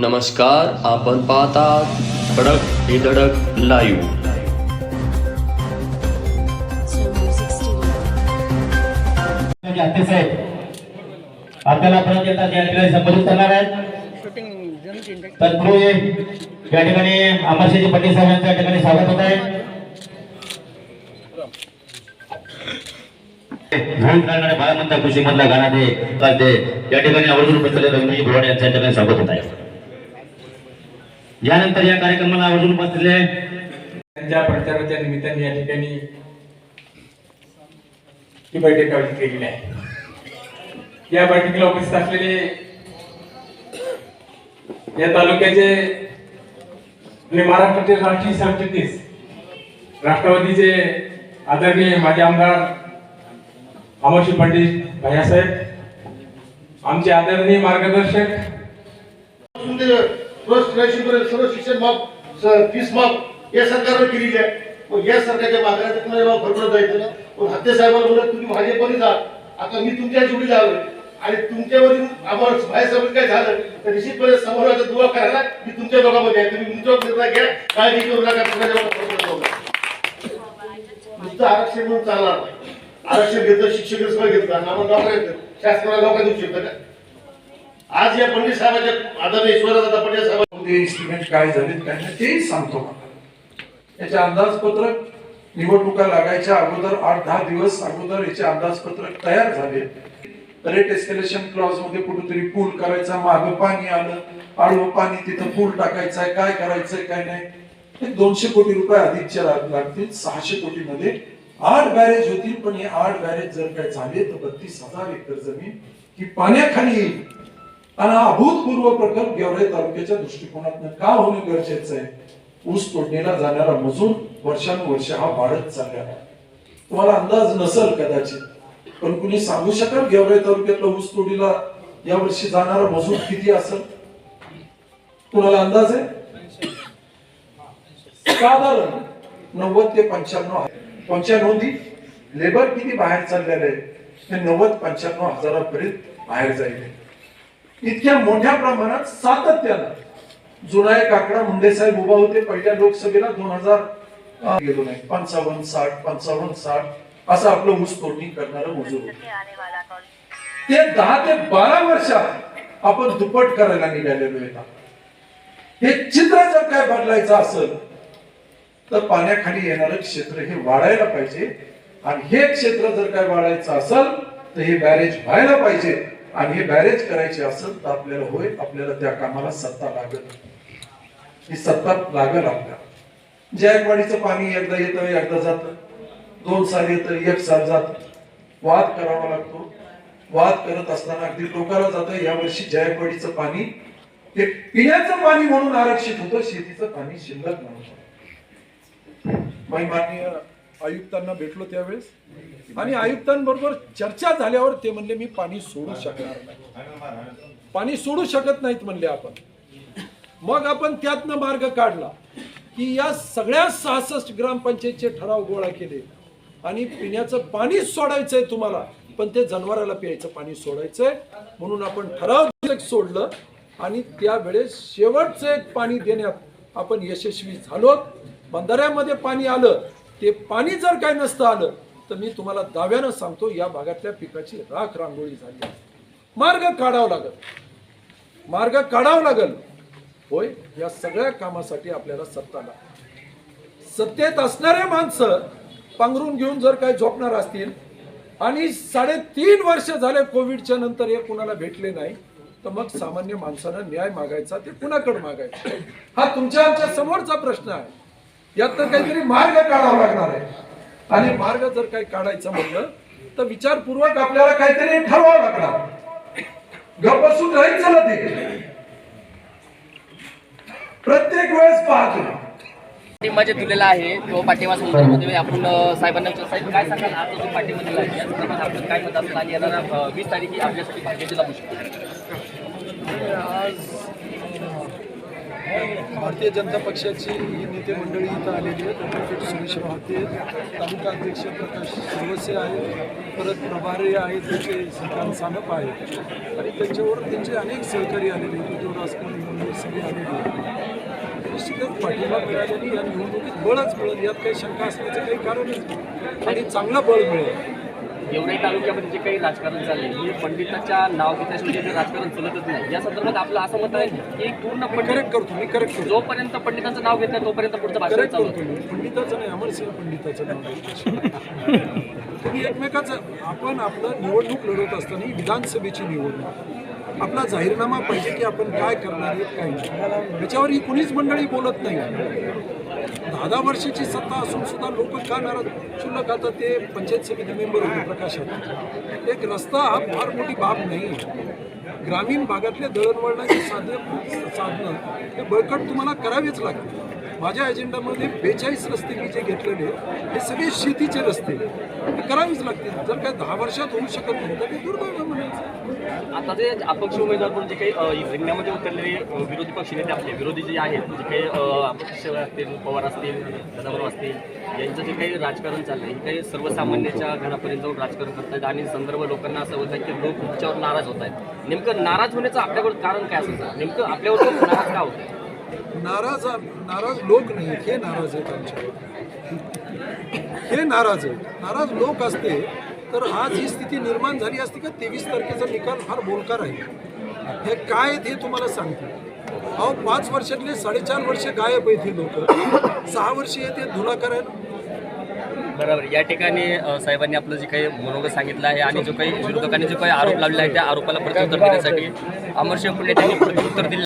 नमस्कार आपण पाहतात धडक हे धडक लाईव्ह आपल्याला परत येतात या ठिकाणी संबोधित करणार आहेत. तत्पूर्वी या ठिकाणी अमरशेजी पटेल साहेबांचं या ठिकाणी स्वागत होत आहे. भारत करणारे कृषी मधला गाणा दे ते या ठिकाणी आवर्जून बसलेले रवींद्रजी बोराडे यांच्या ठिकाणी स्वागत होत आहे. यानंतर या कार्यक्रमाला आवर्जून बसलेले त्यांच्या प्रचाराच्या निमित्ताने या ठिकाणी ही बैठक आयोजित केलेली आहे. या बैठकीला उपस्थित असलेले या तालुक्याचे आणि महाराष्ट्राचे राष्ट्रीय सरचिटणीस राष्ट्रवादीचे आदरणीय माजी आमदार अमरशी पंडित भैयासाहेब आमचे आदरणीय मार्गदर्शक सर्व शिक्षण माफ फीस माफ या सरकारनं केलेली आहे. मग या सरकारच्या मागण्या तुम्हाला तुम्हाला भरपूर जायचं ना? पण हत्ते साहेबांना बोलत तुम्ही भाजपमध्ये जा. आता मी तुमच्या जोडी झालो आणि तुमच्यावरील आम्हाला बाहेर काय झालं? तर निश्चितपणे समोराचा दुवा करायला मी तुमच्या दोघांमध्ये आहे. तुम्ही तुमच्यावर निर्णय घ्या. काळजी करू नका. तुम्हाला नुसतं आरक्षण म्हणून चालणार नाही. आरक्षण घेतलं शिक्षक घेतलं. आम्हाला नोकऱ्या शासनाला नोकऱ्या देऊ शकतं का? आज या पंडित साहेबांच्या आदरणीय ईश्वरदादा पंडित साहेब इन्स्ट्रुमेंट काय झालेत काय नाही तेही सांगतो मला. याचे अंदाजपत्रक निवडणुका लागायच्या अगोदर आठ दहा दिवस अगोदर याचे अंदाजपत्रक तयार झाले. रेट एस्केलेशन क्लॉजमध्ये कुठेतरी पूल करायचा माग पाणी आलं आडवं पाणी तिथं पूल टाकायचंय काय करायचंय काय नाही. हे दोनशे कोटी रुपये अधिकचे लागतील सहाशे कोटी मध्ये आठ बॅरेज होतील पण हे आठ बॅरेज जर काय झाले तर बत्तीस हजार एकर जमीन ही पाण्याखाली येईल. आणि हा अभूतपूर्व प्रकल्प गेवराई तालुक्याच्या दृष्टिकोनातून का होणं गरजेचं आहे? ऊस तोडणीला जाणारा मजूर वर्षानुवर्ष हा वाढत चालला तुम्हाला अंदाज नसेल कदाचित पण कुणी सांगू शकाल गेवराई तालुक्यातला ऊस तोडीला या वर्षी जाणारा मजूर किती असेल? कुणाला अंदाज आहे? साधारण नव्वद ते पंच्याण्णव पंच्याण्णव दी लेबर किती बाहेर चाललेले आहे ते नव्वद पंच्याण्णव हजारापर्यंत बाहेर जाईल. इतक्या मोठ्या प्रमाणात सातत्यानं जुना एक आकडा मुंडे साहेब उभा होते. पहिल्या लोकसभेला दोन हजार गेलो नाही. पंचावन्न साठ पंचावन्न साठ असं आपलं ऊस तोडणी करणारं मजूर ते दहा ते बारा वर्षात आपण दुप्पट करायला निघालेलो आहे हे चित्र जर काय बदलायचं असेल तर पाण्याखाली येणारं क्षेत्र हे वाढायला पाहिजे. आणि हे क्षेत्र जर काय वाढायचं असेल तर हे बॅरेज व्हायला पाहिजे. आणि हे बॅरेज करायचे असेल तर आपल्याला होय आपल्याला त्या कामाला सत्ता लागल. ही सत्ता लागल आपल्याला. जायकवाडीचं पाणी एकदा येतं एकदा जातं. दोन साल येतं एक साल जात. वाद करावा लागतो. वाद करत असताना अगदी टोकाला जातं यावर्षी जायकवाडीचं पाणी हे पिण्याचं पाणी म्हणून आरक्षित होतं शेतीचं पाणी शिल्लक म्हणून. माननीय आयुक्तांना भेटलो त्यावेळेस. आणि आयुक्तांबरोबर चर्चा झाल्यावर ते म्हणले मी पाणी सोडू शकणार नाही. पाणी सोडू शकत नाहीत म्हणले आपण. मग आपण त्यातनं मार्ग काढला की या सगळ्या सहासष्ट ग्रामपंचायतचे ठराव गोळा केले आणि पिण्याचं पाणी सोडायचंय तुम्हाला पण ते जनावराला प्यायचं पाणी सोडायचंय. म्हणून आपण ठराव सोडलं आणि त्यावेळेस शेवटचं एक पाणी देण्यात आपण यशस्वी झालो. बंधाऱ्यामध्ये पाणी आलं. ते पाणी जर काय नसतं आलं तर मी तुम्हाला दाव्यानं सांगतो या भागातल्या पिकाची राख रांगोळी झाली मार्ग काढावा लागल. मार्ग काढावा लागल. होय या सगळ्या कामासाठी आपल्याला सत्ता लागते. सत्तेत असणारे माणसं पांघरून घेऊन जर काही झोपणार असतील आणि साडेतीन वर्ष झाले कोविडच्या नंतर हे कुणाला भेटले नाही तर मग सामान्य माणसानं न्याय मागायचा ते कुणाकडे मागायचा? हा तुमच्या आमच्या समोरचा प्रश्न आहे. यात तर काहीतरी मार्ग काढावा लागणार आहे. आणि मार्ग जर काही काढायचा म्हणलं तर विचारपूर्वक आपल्याला काहीतरी ठरवावं लागणार. गप्प बसून राहायचं ना ते. प्रत्येक वेळेस पाहतो. पाठिंबा जे दिलेला आहे तो पाठिंबा संदर्भामध्ये आपण साहेबांना विचारू. साहेब काय सांगाल? आज जो पाठिंबा दिला आहे. या संदर्भात आपण काय मत असेल आणि येणारा वीस तारीख आपल्यासाठी भाजपला पुष्कळ भारतीय जनता पक्षाची ही नेते मंडळी इथं आलेली आहेत. ॲडव्होकेट सुरेश होते तालुका अध्यक्ष प्रकाश सुरवसे आहेत. परत प्रभारी आहेत. त्याचे श्रीकांत सानप आहेत. आणि त्यांच्यावर त्यांचे अनेक सहकारी आलेले आहेत. उद्धव राजकारण सगळे आलेली आहे निश्चितच पाठिंबा मिळाल्याने या निवडणुकीत बळच मिळेल. यात काही शंका असण्याचं काही कारणच नाही. आणि चांगलं बळ मिळेल. गेवराई तालुक्यामध्ये जे काही राजकारण चाललंय हे पंडिताच्या नाव घेतल्याशिवाय जे राजकारण चालतच नाही. या संदर्भात आपलं असं मत आहे की पूर्ण करेक्ट करतो मी करेक्ट करतो. जोपर्यंत पंडितांचं नाव घेत नाही तोपर्यंत पुढचं भाषण चालू पंडिताचं नाही अमरसिंह पंडिताचं नाव. तुम्ही एकमेकाचं आपण आपलं निवडणूक लढवत असताना विधानसभेची निवडणूक. आपला जाहीरनामा पाहिजे की आपण काय करणार आहेत काय याच्यावर ही कुणीच मंडळी बोलत नाही. दहा दहा वर्षाची सत्ता असून सुद्धा लोक का नाराज? शुल्लक आता ते पंचायत समिती मेंबर होते प्रकाशात एक रस्ता हा फार मोठी बाब नाही. ग्रामीण भागातले दळणवळणाची साधनं साधनं हे बळकट तुम्हाला करावीच लागतील. माझ्या अजेंडामध्ये बेचाळीस रस्ते मी जे घेतलेले हे सगळे शेतीचे रस्ते करावीच लागतील. जर काय दहा वर्षात होऊ शकत नाही तर ते दुर्दैव म्हणायचं. आता जे अपक्ष उमेदवार म्हणून जे काही अ, रिंगणामध्ये उतरलेले विरोधी पक्ष नेते आपले विरोधी जे आहेत जे काही अपक्ष असतील पवार असतील गदावर असतील यांचं जे काही राजकारण चाललंय हे काही सर्वसामान्याच्या घरापर्यंत जाऊन राजकारण करतायत आणि संदर्भ लोकांना असं होत आहे की लोक तुमच्यावर नाराज होत आहेत. नेमकं नाराज होण्याचं आपल्याकडं कारण काय असायचं नेमकं आपल्यावर नाराज का होत आहे नाराज नाराज लोक नाही हे नाराज आहेत आमच्या हे नाराज आहेत. नाराज लोक असते तर आज ही स्थिती निर्माण झाली असती का तेवीस तारखेचा निकाल फार बोलका आहे. हे काय ते हे तुम्हाला सांगते. अहो पाच वर्षातले साडेचार वर्ष गायब आहेत हे लोक. सहा वर्ष येते धुला करायला बरोबर. या ठिकाणी साहेबांनी आपलं जे काही मनोगत सांगितलं आहे आणि जो काही विरोधकांनी जो काही आरोप लावलेला आहे त्या आरोपाला प्रत्युत्तर देण्यासाठी अमरशिव पुणे त्यांनी प्रत्युत्तर दिलं.